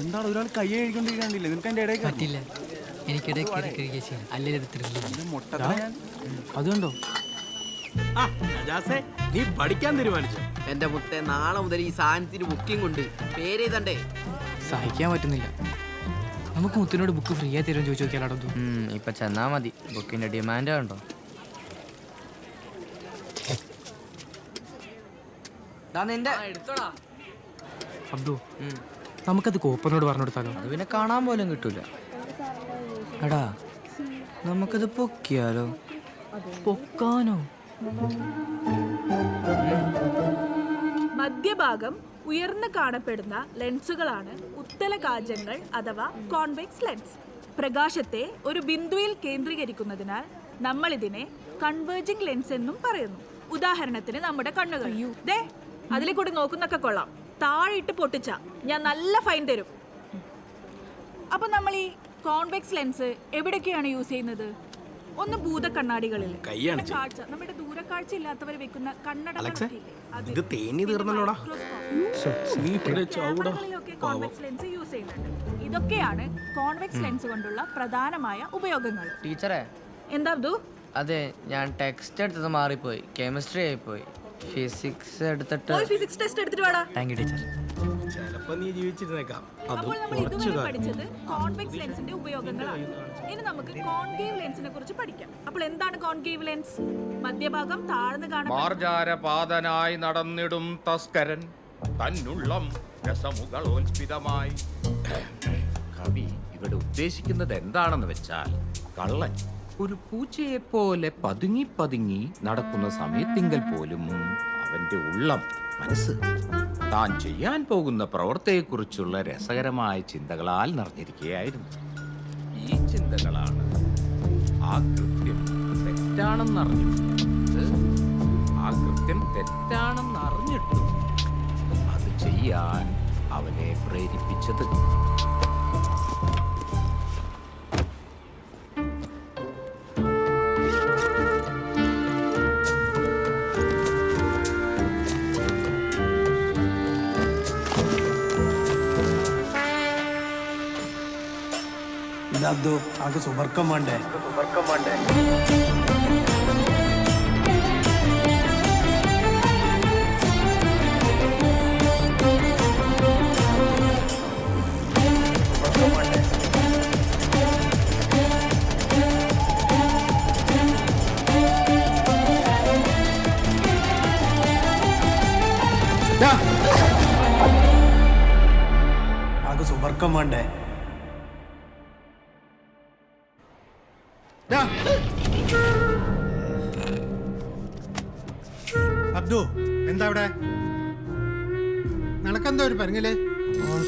എന്താണ് ഒരാൾ കൈ കഴിക്കൊണ്ടിരിക്കണ്ടില്ലേ നിനക്ക് അതിന്റെ ഇടയിൽ പറ്റില്ല. എനിക്കിടെ കയറി കഴിക്കുക ചെയ്യാം. അല്ലെങ്കിൽ ഇത് തരില്ല അതുകൊണ്ടോ? ആ, നജാസേ, നീ പഠിക്കാൻ തീരുമാനിച്ചു? എന്റെ മുത്തെ നാളെ മുതൽ ഈ സാധനത്തിന് ബുക്കിംഗ് ഉണ്ട്. പേര് എഴുതണ്ടേ? സഹിക്കാൻ പറ്റുന്നില്ല. നമുക്ക് മുത്തിനോട് ബുക്ക് ഫ്രീ ആയി തരുമെന്ന് ചോദിച്ചു നോക്കിയാലോ അതു ഇപ്പൊ ചെന്നാ മതി. ബുക്കിന്റെ ഡിമാൻഡ് ഉണ്ടോ? നിന്റെ. അബ്ദു. നമുക്കത് കോപ്പറിനോട് പറഞ്ഞു കൊടുത്താലോ അത് പിന്നെ കാണാൻ പോലും കിട്ടൂല. എടാ നമുക്കത് പൊക്കിയാലോ? പൊക്കാനോ? മധ്യഭാഗം ഉയർന്നു കാണപ്പെടുന്ന ലെൻസുകളാണ് ഉത്തല കാജങ്ങൾ അഥവാ കോൺവെക്സ് ലെൻസ്. പ്രകാശത്തെ ഒരു ബിന്ദുവിൽ കേന്ദ്രീകരിക്കുന്നതിനാൽ നമ്മൾ ഇതിനെ കൺവേർജിംഗ് ലെൻസ് എന്നും പറയുന്നു. ഉദാഹരണത്തിന് നമ്മുടെ കണ്ണുകൾ. ദേ അതിലെ കൂടി നോക്കുന്നൊക്കെ കൊള്ളാം. താഴെ ഇട്ട് പൊട്ടിച്ച. ഞാൻ നല്ല ഫൈൻ തരും. അപ്പൊ നമ്മൾ ഈ കോൺവെക്സ് ലെൻസ് എവിടെയൊക്കെയാണ് യൂസ് ചെയ്യുന്നത്? ഒന്ന് ഭൂത കണ്ണാടികളിൽ കൈയാണ് നമ്മുടെ കാഴ്ച നമ്മുടെ ദൂരക്കാഴ്ച ഇല്ലാത്തവർ വെക്കുന്ന കണ്ണട ഇത് തേഞ്ഞു തീർന്നല്ലോടാ. കോൺവെക്സ് ലെൻസ് യൂസ് ചെയ്യുന്നുണ്ട്. ഇതൊക്കെയാണ് കോൺവെക്സ് ലെൻസ് കൊണ്ടുള്ള പ്രധാനമായ ഉപയോഗങ്ങൾ. ടീച്ചറെ എന്താ അതെ ഞാൻ ടെക്സ്റ്റ് എടുത്തത് മാറിപ്പോയി. കെമിസ്ട്രി ആയിപ്പോയി. ഫിസിക്സ് എടുത്തിട്ട് പോയി ഫിസിക്സ് ടെസ്റ്റ് എടുത്തിട്ട് വാടാ. താങ്ക് യു ടീച്ചർ ചിലപ്പോ നീ ജീവിച്ചിരുന്നേക്കാം. അപ്പോൾ നമ്മൾ ഇതുവരെ പഠിച്ചത് കോൺവെക്സ് ലെൻസിന്റെ ഉപയോഗങ്ങളാണ്. ഇനി നമുക്ക് കോൺകേവ് ലെൻസിനെ കുറിച്ച് പഠിക്കാം. അപ്പോൾ എന്താണ് കോൺകേവ് ലെൻസ് മധ്യഭാഗം താഴ്ന്നു കാണുന്ന മാർജാരപാതനായി നടന്നിടും തസ്കരൻ. തന്നുള്ളം രസമുകളോൽപിതമായി കവി ഇവിടെ ഉദ്ദേശിക്കുന്നത് എന്താണെന്ന് വെച്ചാൽ കള്ളൻ ഒരു പൂച്ചയെ പോലെ പതുങ്ങി പതുങ്ങി നടക്കുന്ന സമയത്തിങ്കൽ പോലും അവന്റെ ഉള്ളം മനസ്സ് താൻ ചെയ്യാൻ പോകുന്ന പ്രവൃത്തിയെക്കുറിച്ചുള്ള രസകരമായ ചിന്തകളാൽ നിറഞ്ഞിരിക്കുകയായിരുന്നു. ഈ ചിന്തകളാണ് ആ കൃത്യം തെറ്റാണെന്നറിഞ്ഞു ആ കൃത്യം തെറ്റാണെന്ന് അറിഞ്ഞിട്ടും അത് ചെയ്യാൻ അവനെ പ്രേരിപ്പിച്ചത്. ഇതബ്ദു ആകെ സുബർക്കം വേണ്ടേ? ആകെ സുബർക്കം വേണ്ടേ? അബ്ദു എന്താ അവിടെ? നടക്കെന്താ ഒരു പരങ്ങിൽ?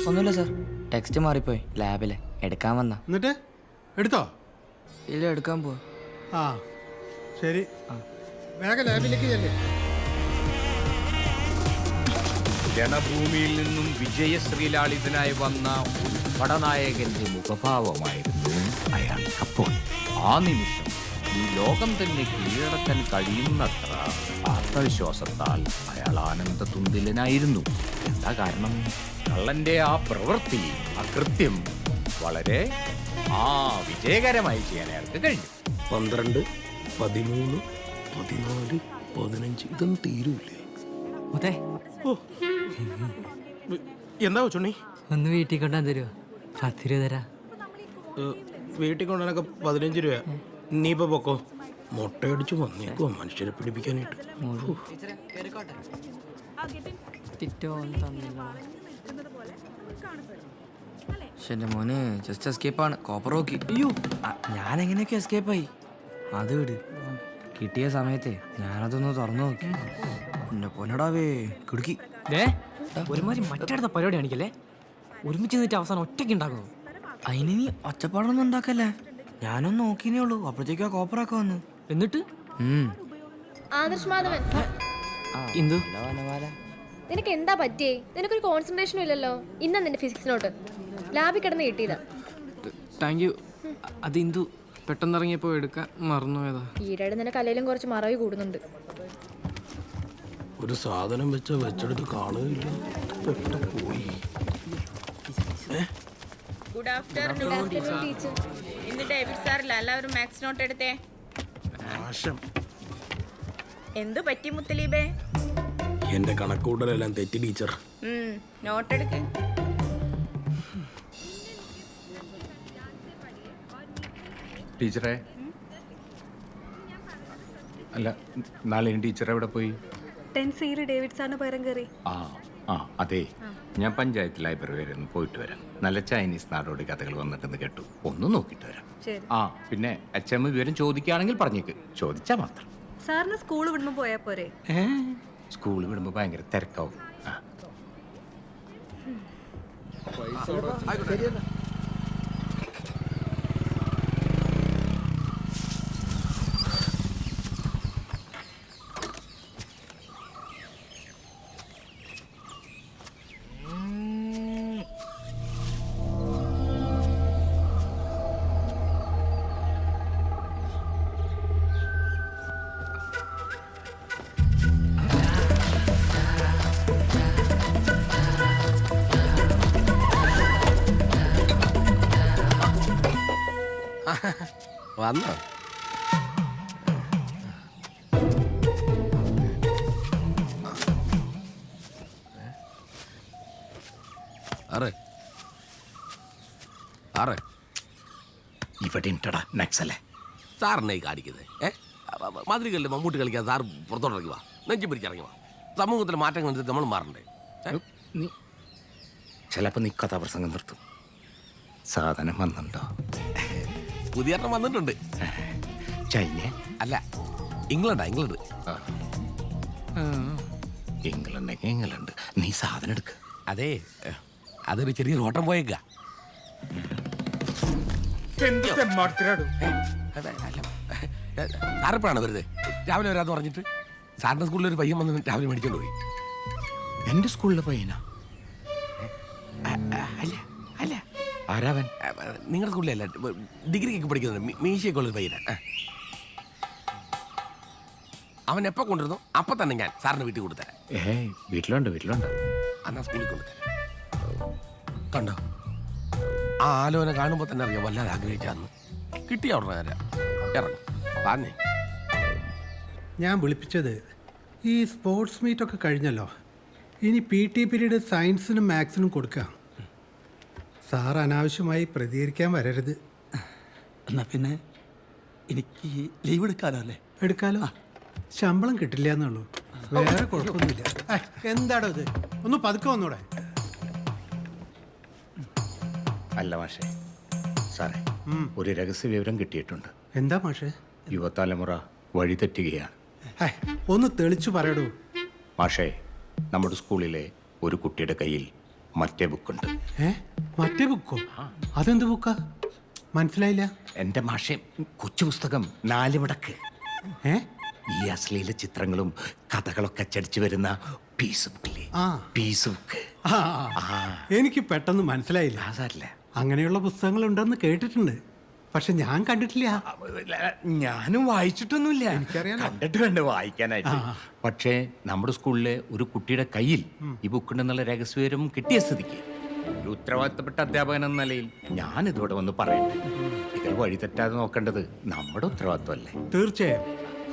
ഒന്നുമില്ല സാർ. ടെക്സ്റ്റ് മാറിപ്പോയി ലാബിലെ. എടുക്കാൻ വന്ന. എന്നിട്ട്? എടുത്തോ? ഇല്ല എടുക്കാൻ പോ ആ ശരി. വേഗം ലാബിലേക്ക് ചെല്ലേ. ജനഭൂമിയിൽ നിന്നും വിജയശ്രീലാളിതനായി വന്ന ഒരു പടനായകന്റെ മുഖഭാവമായിരുന്നു അയാൾ. അപ്പോൾ ആ നിമിഷം ഈ ലോകം തന്നെ കീഴടക്കാൻ കഴിയുന്നത്ര ആത്മവിശ്വാസത്താൽ അയാൾ ആനന്ദ തുന്തിലനായിരുന്നു എന്താ കാരണം? കള്ളന്റെ ആ പ്രവൃത്തി അകൃത്യം കൃത്യം വളരെ ആ വിജയകരമായി ചെയ്യാൻ അയാൾക്ക് കഴിഞ്ഞു. പന്ത്രണ്ട് പതിമൂന്ന് പതിനാല് പതിനഞ്ച് ഇതൊന്നും തീരൂലേ അതെ എന്താ ചുണ്ണി ഒന്ന് വീട്ടിൽ കൊണ്ടാൻ തരുമോ പത്ത് രൂപ തരാ. വീട്ടിൽ കൊണ്ടുവന്നൊക്കെ പതിനഞ്ച് രൂപ നീ ഇപ്പൊ പൊക്കോ. മുട്ടയടിച്ച് വന്നേക്കോ മനുഷ്യരെ പിടിപ്പിക്കാനായിട്ട്. എന്റെ മോനെ ജസ്റ്റ് എസ്കേപ്പാണ് കോപ്പർ നോക്കി അയ്യോ ഞാൻ എങ്ങനെയൊക്കെ എസ്കേപ്പായി അത് വിട്. കിട്ടിയ സമയത്തെ ഞാനതൊന്ന് തുറന്നു നോക്കി. എന്നെ പൊന്നടാവേ കിടുക്കി. ദേ ഒരുമാതിരി മറ്റടുത്ത പരിപാടി ആണിക്കല്ലേ ഒരുമിച്ച് നിന്നിട്ട് അവസാനം ഒറ്റയ്ക്ക് ഉണ്ടാക്കുന്നു. അതിന് നീ ഒച്ചപ്പാടൊന്നും ഉണ്ടാക്കല്ലേ? ഞാനൊന്ന് നോക്കിയേ ഉള്ളൂ. അപ്പോഴത്തേക്കും ആ കോപ്പറൊക്കെ വന്നു. എന്നിട്ട്? ആദർശ് മാധവൻ. എന്തു? നിനക്ക് എന്താ പറ്റിയേ? നിനക്കൊരു കോൺസെൻട്രേഷനും ഇല്ലല്ലോ. ഇന്ന നിന്റെ ഫിസിക്സ് നോട്ട്. ലാബിൽ കിടന്ന് കിട്ടിയതാ. താങ്ക് യു അത് ഇന്ദു പെട്ടെന്ന് ഇറങ്ങിയപ്പോൾ എടുക്കാൻ മറന്നുപോയതാ. ഈയിടെ നിന്റെ കലയിലും കുറച്ച് മറവി കൂടുന്നുണ്ട്. ഒരു സാധനം വെച്ച വെച്ചെടുത്ത് കാണുകയില്ല. പോയി. ഗുഡ് ആഫ്റ്റർനൂൺ ടീച്ചർ ഇന്ന് ഡേവിഡ് സാറില്ല എല്ലാവരും മാത്സ് നോട്ട് എടുത്തേ. നാശം. എന്തു പറ്റി മുത്തലീബേ? എന്റെ കണക്കൂട്ടലെല്ലാം തെറ്റി ടീച്ചർ. നോട്ട് എടുക്ക് ടീച്ചറെ. അല്ല നാളെ ടീച്ചർ എവിടെ പോയി? ടെൻ സിയിൽ ഡേവിഡ് സാറിന് പകരം കയറി. ആ ആ അതെ. ഞാൻ പഞ്ചായത്ത് ലൈബ്രറി വരെ ഒന്ന് പോയിട്ട് വരാം. നല്ല ചൈനീസ് നാടോടി കഥകൾ വന്നിട്ടെന്ന് കേട്ടു. ഒന്ന് നോക്കിയിട്ട് വരാം. ശരി. ആ പിന്നെ അച്ഛൻ വിവരം ചോദിക്കുകയാണെങ്കിൽ പറഞ്ഞേക്ക്. ചോദിച്ചാ മാത്രം. സാറിന് സ്കൂൾ വിടുമ്പോ പോയാ പോരെ? സ്കൂളിൽ വിടുമ്പോൾ ഭയങ്കര തിരക്കാവും. ആ. വന്നോ? ആറ്. ആറ്. ഇവിടെ ഇട്ടടാ നക്സലേ സാറിനെ കാണിക്കുന്നത് ഏ? മാതൃകല്ലേ മമ്മൂട്ടി കളിക്കാൻ സാർ പുറത്തോട്ടിറങ്ങി വാ. നെഞ്ചി പിടിച്ചിറങ്ങി വാ. സമൂഹത്തിലെ മാറ്റങ്ങൾ അനുസരിച്ച് നമ്മൾ മാറണ്ടേ? നീ ചിലപ്പോൾ നീ കഥാപ്രസംഗം നിർത്തും. സാധനം വന്നുണ്ടോ? പുതിയ എണ്ണം വന്നിട്ടുണ്ട്. ചൈന? അല്ല ഇംഗ്ലണ്ടാ ഇംഗ്ലണ്ട്. England England. നീ സാധനം എടുക്ക. അതെ അതൊരു ചെറിയ ഓട്ടം പോയേക്ക. സാറിപ്പോഴാണ് വെറുതെ രാവിലെ വരാന്ന് പറഞ്ഞിട്ട്? സാറിന്റെ സ്കൂളിൽ ഒരു പയ്യൻ വന്ന് രാവിലെ മേടിച്ചോണ്ട് പോയി. എന്റെ സ്കൂളിലെ പയ്യനാ? ആരാവൻ? നിങ്ങളുടെ സ്കൂളിലല്ല ഡിഗ്രിക്കൊക്കെ പഠിക്കുന്നുണ്ട് മീശയൊക്കെ ഉള്ളൊരു പയ്യന. അവൻ എപ്പോൾ കൊണ്ടിരുന്നു അപ്പം തന്നെ ഞാൻ സാറിന് വീട്ടിൽ കൊടുത്തരാം ഏയ് വീട്ടിലുണ്ട് വീട്ടിലുണ്ട്. അന്നാ സ്കൂളിൽ കൊണ്ടുതരാം. കണ്ടോ? ആ ആലോചന കാണുമ്പോൾ തന്നെ അറിയാം വല്ലാതെ ആഗ്രഹിച്ചാന്ന്. കിട്ടിയ ഉടനെ തരാം. ഇറങ്ങും. പറഞ്ഞേ ഞാൻ വിളിപ്പിച്ചത് ഈ സ്പോർട്സ് മീറ്റ് ഒക്കെ കഴിഞ്ഞല്ലോ. ഇനി പി ടി പീരീഡ് സയൻസിനും മാത്സിനും കൊടുക്കാം. സാർ അനാവശ്യമായി പ്രതികരിക്കാൻ വരരുത്. എന്നാ പിന്നെ എനിക്ക് ലീവ് എടുക്കാലോ അല്ലേ? എടുക്കാലോ. ശമ്പളം കിട്ടില്ല എന്നുള്ളൂ. വേറെ കുഴപ്പമൊന്നുമില്ല. എന്താടോ ഇത്? ഒന്ന് പതുക്കെ വന്നൂടെ. അല്ല മാഷേ സാറേ ഒരു രഹസ്യ വിവരം കിട്ടിയിട്ടുണ്ട്. എന്താ മാഷേ? യുവതലമുറ വഴിതെറ്റുകയാണ് ഒന്ന് തെളിച്ചു പറയടൂ. മാഷേ നമ്മുടെ സ്കൂളിലെ ഒരു കുട്ടിയുടെ കയ്യിൽ മറ്റേ ബുക്കുണ്ട്. ഏ? മറ്റേ ബുക്കോ? അതെന്ത് ബുക്കാ? മനസ്സിലായില്ല. എന്റെ മാഷെ കൊച്ചു പുസ്തകം നാല് മടക്ക്. ഏ? ഈ അശ്ലീല ചിത്രങ്ങളും കഥകളൊക്കെ അച്ചടിച്ചു വരുന്ന പീസ് ബുക്കില്ലേ? ആ. പീസ് ബുക്ക്. ആ, ആ. എനിക്ക് പെട്ടെന്ന് മനസ്സിലായില്ല. സാറില്ല അങ്ങനെയുള്ള പുസ്തകങ്ങൾ ഉണ്ടെന്ന് കേട്ടിട്ടുണ്ട്. പക്ഷെ ഞാൻ കണ്ടിട്ടില്ല. ഞാനും വായിച്ചിട്ടൊന്നുമില്ല. എനിക്കറിയാലോ. കണ്ടിട്ട് വേണ്ട വായിക്കാനായിട്ട്. പക്ഷേ നമ്മുടെ സ്കൂളിലെ ഒരു കുട്ടിയുടെ കയ്യിൽ ഈ ബുക്കുണ്ടെന്നുള്ള രഹസ്യവിവരം കിട്ടിയ സ്ഥിതിക്ക് ഒരു ഉത്തരവാദിത്തപ്പെട്ട അധ്യാപകൻ എന്ന നിലയിൽ ഞാൻ ഇതോടെ വന്ന് പറയട്ടെ. ഇതിൽ വഴി തെറ്റാതെ നോക്കേണ്ടത് നമ്മുടെ ഉത്തരവാദിത്തമല്ലേ തീർച്ചയായും.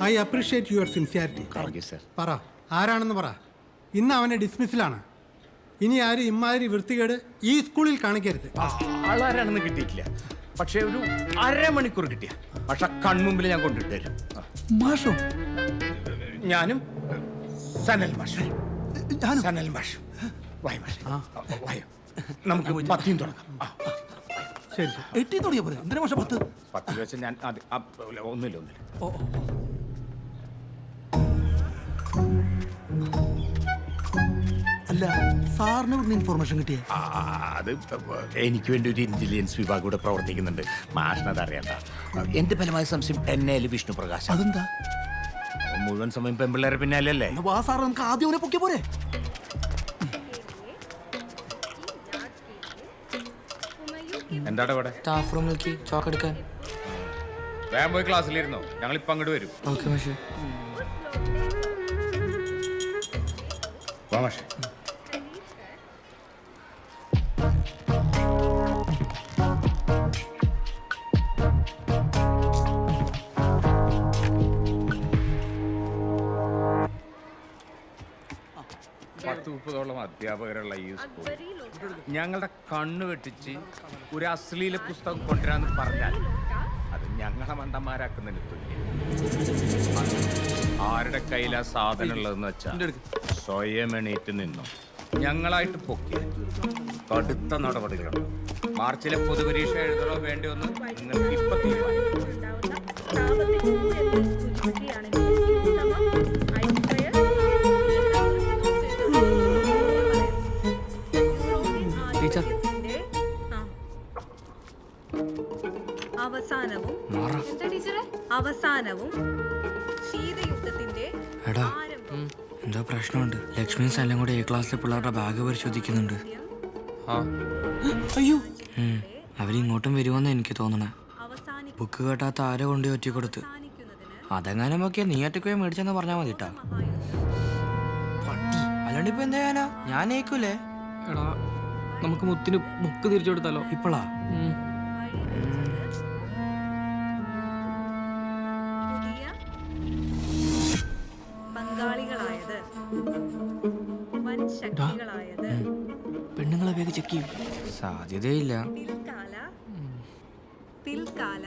I appreciate your sincerity. Thank you sir പറ ആരാണെന്ന് പറ. ഇന്ന് അവനെ ഡിസ്മിസിലാണ്. ഇനി ആരും ഇമ്മാതിരി വൃത്തികേട് ഈ സ്കൂളിൽ കാണിക്കരുത്. ആളാരാണെന്ന് കിട്ടിയിട്ടില്ല. പക്ഷേ ഒരു അരമണിക്കൂർ കിട്ടിയ. പക്ഷെ കൺമുമ്പിൽ ഞാൻ കൊണ്ടിട്ട് തരും. മാഷോ? ഞാനും സനൽ മാഷ്. സനൽ മാഷ്. വായ മാഷ്. വായോ. നമുക്ക് പത്തിയും തുടങ്ങാം. ഒന്നില്ല ശരി. എട്ടി തുടങ്ങിയ പോലെ എന്തിനാ മാഷ പത്ത്? പത്തിൽ വെച്ച് ഞാൻ അത് ആ, ഒന്നുമില്ല ഒന്നുമില്ല. അല്ല സാറിന് ഇവിടുന്ന് ഇൻഫോർമേഷൻ കിട്ടിയേ? ആ, അത് എനിക്ക് വേണ്ടി ഒരു ഇന്റലിജൻസ് വിഭാഗം ഇവിടെ പ്രവർത്തിക്കുന്നുണ്ട്. മാഷിനത് അറിയണ്ട എന്റെ ഫലമായ സംശയം എന്നെ വിഷ്ണു പ്രകാശ്? അതെന്താ? മുഴുവൻ സമയം പെമ്പിള്ളേരെ പിന്നാലല്ലേ? എന്നാ വാ സാർ നമുക്ക് ആദ്യം അവനെ പൊക്കിയ പോരെ. എന്താടാ ഇവിടെ സ്റ്റാഫ് റൂമിലേക്ക് ചോക്ക് എടുക്കാൻ. വേഗം പോയി ക്ലാസ്സിലിരുന്നോ? ഞങ്ങൾ ഇപ്പൊ അങ്ങോട്ട് വരും. ഓക്കെ മാഷേ. വാ മാഷേ. അധ്യാപകരുള്ള ഈ സ്കൂൾ ഞങ്ങളുടെ കണ്ണ് വെട്ടിച്ച് ഒരു അശ്ലീല പുസ്തകം കൊണ്ടുവരാന്ന് പറഞ്ഞാൽ അത് ഞങ്ങളെ മണ്ടന്മാരാക്കുന്നതിന് തുല്യം. ആരുടെ കയ്യിലാ സാധനം ഉള്ളതെന്ന് വെച്ചാൽ സ്വയം എണീറ്റ് നിന്നു. ഞങ്ങളായിട്ട് പൊക്കി. കടുത്ത നടപടികളുണ്ട് മാർച്ചിലെ പൊതുപരീക്ഷ എഴുതണോ വേണ്ടി എന്ന് നിങ്ങൾക്ക് ഇപ്പൊ തീരുമാനിക്കാം. ടീച്ചർ. അവസാനവും മാറ. അവസാനവും ശീതയുദ്ധത്തിന്റെ എടാ ആരംഭം എന്തോ പ്രശ്നമുണ്ട്. ലക്ഷ്മിയും സ്ഥലം കൂടെ എ ക്ലാസ്സിലെ പിള്ളേരുടെ ബാഗ് പരിശോധിക്കുന്നുണ്ട്. ആ. അയ്യോ. അവരിങ്ങോട്ടും വരുമെന്ന് എനിക്ക് തോന്നണേ. ബുക്ക് കേട്ടാത്ത ആരോ കൊണ്ട് ഒറ്റ കൊടുത്ത്? അതെങ്ങാനും ഒക്കെ നീ ഒറ്റയ്ക്ക് പോയി മേടിച്ചെന്ന് പറഞ്ഞാൽ മതി കേട്ടാ അല്ലാണ്ട് ഇപ്പൊ എന്താ ഞാനാ ഞാൻ ഏക്കൂലേ? എടാ നമുക്ക് മുത്തിന് ബുക്ക് തിരിച്ചു കൊടുത്താലോ? ഇപ്പളാ? പങ്കാളികളായത്. വൻ ശക്തികളായത്. പെണ്ണുങ്ങളെ വേഗം ചെക്ക് ചെയ്യും. സാധ്യതയില്ല. പിൽക്കാല പിൽക്കാല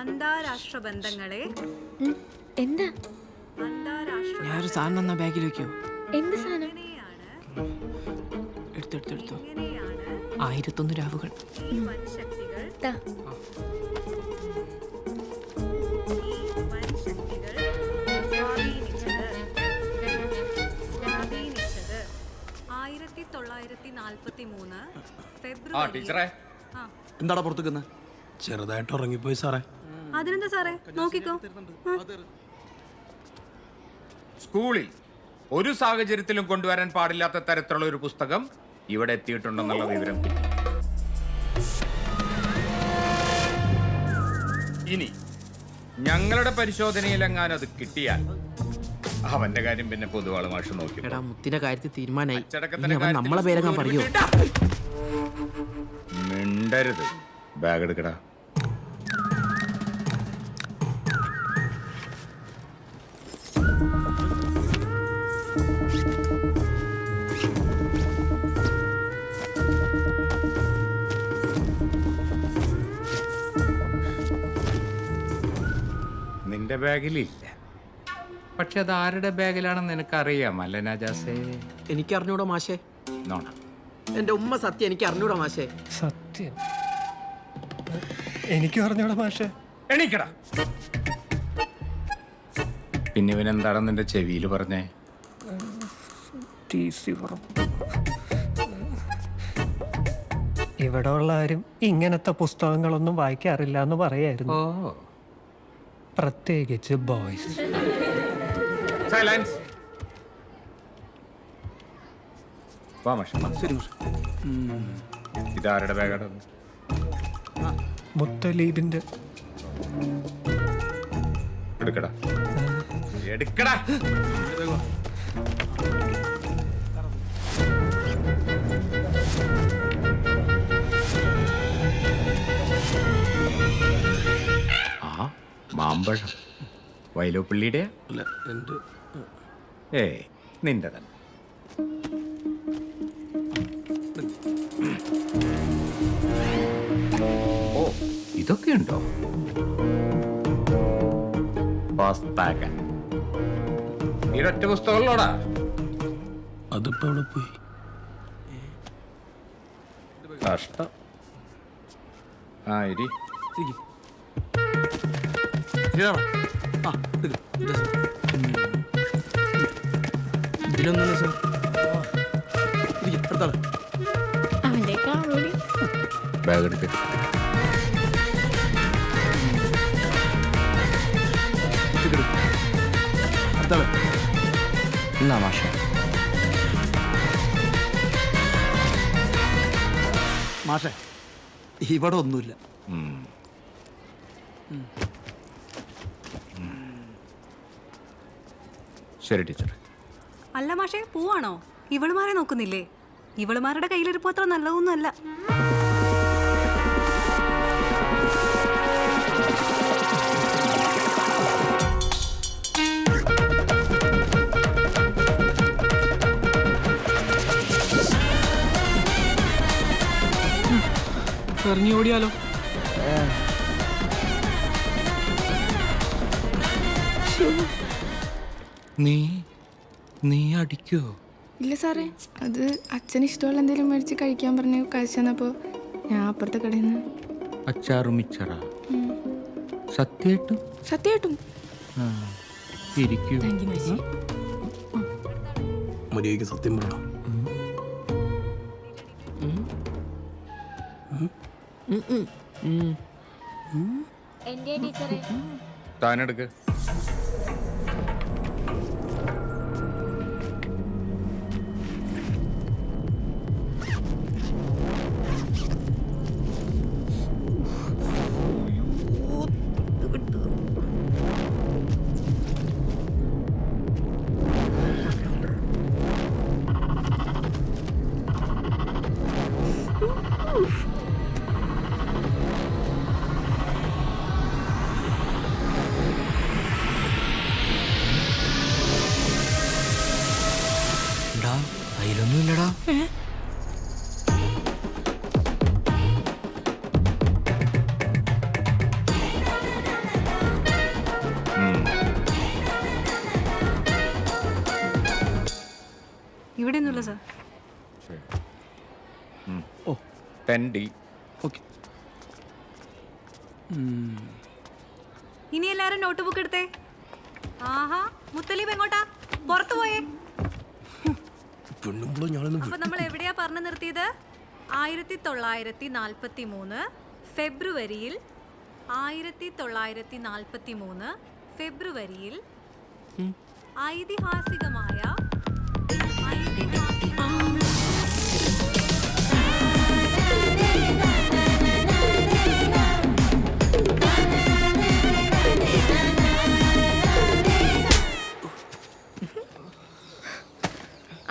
അന്താരാഷ്ട്ര ബന്ധങ്ങളെ. എന്താ അന്താരാഷ്ട്ര ഞാൻ ഒരു സാധനം എന്നാ ബാഗിൽ വെക്കോ? എന്ത് സാധനം? ശക്തികൾ ആയിരത്തൊന്ന് രാവുകൾ ആയിരത്തി തൊള്ളായിരത്തി നാൽപ്പത്തി ഫെബ്രുവരി എന്താടാ പുറത്തുക്കുന്നത് ചെറുതായിട്ട് ഉറങ്ങിപ്പോയി സാറേ അതിനെന്താ സാറേ നോക്കിക്കോ സ്കൂളിൽ ഒരു സാഹചര്യത്തിലും കൊണ്ടുവരാൻ പാടില്ലാത്ത തരത്തിലുള്ള ഒരു പുസ്തകം ഇവിടെ എത്തിയിട്ടുണ്ടെന്നുള്ള വിവരം കിട്ടി. ഇനി ഞങ്ങളുടെ പരിശോധനയിലെങ്ങാനും അത് കിട്ടിയാൽ അവന്റെ കാര്യം പിന്നെ പൊതുവാൾ മാഷ് നോക്കി എടാ മുത്തിന്റെ കാര്യത്തിൽ തീരുമാനമായി ഇനി അവൻ നമ്മളെ പേരെങ്ങാൻ പറയോ? മിണ്ടരുത്. ബാഗ് എടുക്കടാ. നിന്റെ ബാഗിലില്ല. പക്ഷെ അത് ആരുടെ ബാഗിലാണെന്ന് നിനക്കറിയാം അല്ല നജാസേ? എനിക്ക് അറിഞ്ഞൂടാ മാഷേ. നോണ. എന്റെ ഉമ്മ സത്യം എനിക്ക് അറിഞ്ഞൂടാ മാഷേ. സത്യം? എനിക്ക് അറിഞ്ഞൂടാ മാഷേ. എണീക്കടാ. പിന്നെ ഇവൻ എന്താണെന്ന് നിന്റെ ചെവിയിൽ പറഞ്ഞേ? ടി സി ഇവിടെ ഉള്ള ആരും ഇങ്ങനത്തെ പുസ്തകങ്ങളൊന്നും വായിക്കാറില്ല എന്ന് പറയായിരുന്നു. ഓ. പ്രത്യേകിച്ച് ബോയ്സ്. സൈലൻസ് വാ മാഷ. ശരി മാഷെ. ഇതാരുടെ ബാഗാണ് മുത്തലീബിന്റെ എടുക്കടാ. എടുക്കടാ. അല്ല എന്റെ ഏ നിന്റെ തന്നെ ഓ ഇതൊക്കെ ഉണ്ടോ ഇതൊറ്റ പുസ്തകങ്ങളിലോടാ അതിപ്പോ അവിടെ പോയി? കഷ്ടം. ആ ഇരി. ശരിയാടാ. ആ എടുക്ക്. ഇതിലൊന്നും സാർ ഇരിക്ക്. അടുത്താൾ. ബാഗ് എടുത്ത് ഇത്തിരി എടുക്ക്. അടുത്താൾ. എന്നാ മാഷേ മാഷെ ഇവിടെ ഒന്നുമില്ല ശരി ടീച്ചർ. അല്ല മാഷെ പോവാണോ? ഇവളുമാരെ നോക്കുന്നില്ലേ? ഇവളുമാരുടെ കയ്യിലിരിപ്പ് അത്ര നല്ലതൊന്നുമല്ല. ഇറങ്ങി ഓടിയാലോ ശരി നീ നീ അടിക്കോ? ഇല്ല സാറേ അത് അച്ഛന് ഇഷ്ടമുള്ള എന്തെങ്കിലും മേടിച്ച് കഴിക്കാൻ പറഞ്ഞു കഴിച്ചു ഞാൻ അപ്പുറത്തെ കടയിൽ നിന്ന് അച്ചാറും മിച്ചറ. സത്യമായിട്ടും ഇരിക്കൂ. മര്യാദയ്ക്ക് സത്യം പറയണം. എന്റെ ടീച്ചറെ? താനെടുക്ക്. ഇവിടെ ഒന്നുമില്ല സാർ. ഓ. Ten D. ഓക്കെ. ഇനി എല്ലാരും നോട്ട് ബുക്ക് എടുത്തേ. ആഹാ മുത്തലീബ് എങ്ങോട്ടാ? പുറത്തു പോയേ. അപ്പൊ നമ്മൾ എവിടെയാ പറഞ്ഞു നിർത്തിയത്? ആയിരത്തി തൊള്ളായിരത്തി നാൽപ്പത്തി മൂന്ന് ഫെബ്രുവരിയിൽ ആയിരത്തി തൊള്ളായിരത്തി നാൽപ്പത്തി മൂന്ന് ഫെബ്രുവരിയിൽ ഐതിഹാസികമായ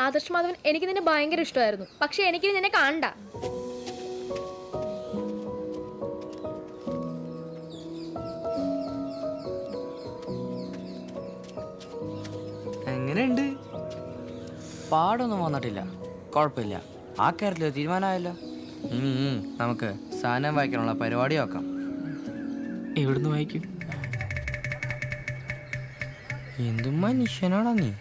ആദർശ് മാധവൻ എനിക്ക് നിന്നെ ഭയങ്കര ഇഷ്ടമായിരുന്നു. പക്ഷെ എനിക്ക് നിന്നെ കാണണ്ട. എങ്ങനെയുണ്ട്? പാടൊന്നും വന്നിട്ടില്ല. കുഴപ്പമില്ല. ആ കാര്യത്തിൽ തീരുമാനമായല്ലോ. ഇനി നമുക്ക് സാധനം വായിക്കാനുള്ള പരിപാടി നോക്കാം. എവിടുന്ന് വായിക്കും? എന്തും മനുഷ്യനാണോ നീ?